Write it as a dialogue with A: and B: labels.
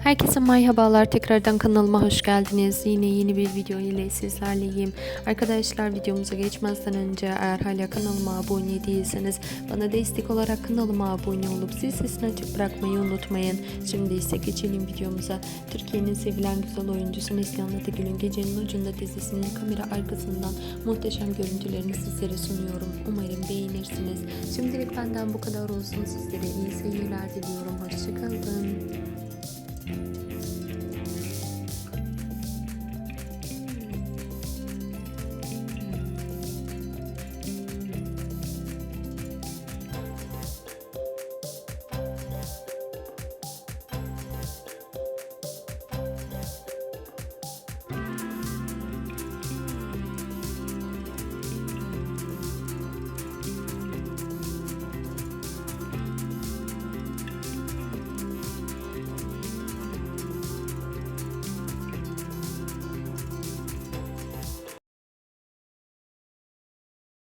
A: Herkese merhabalar. Tekrardan kanalıma hoş geldiniz. Yine yeni bir video ile sizlerleyim. Arkadaşlar videomuza geçmezden önce eğer hala kanalıma abone değilseniz bana destek olarak kanalıma abone olup zil sesini açık bırakmayı unutmayın. Şimdi ise geçelim videomuza. Türkiye'nin sevilen güzel oyuncusu Neslihan Atıgül'ün Gecenin Ucunda dizisinin kamera arkasından muhteşem görüntülerini sizlere sunuyorum. Umarım beğenirsiniz. Şimdilik benden bu kadar olsun. Sizlere iyi seyirler diliyorum. Hoşçakalın.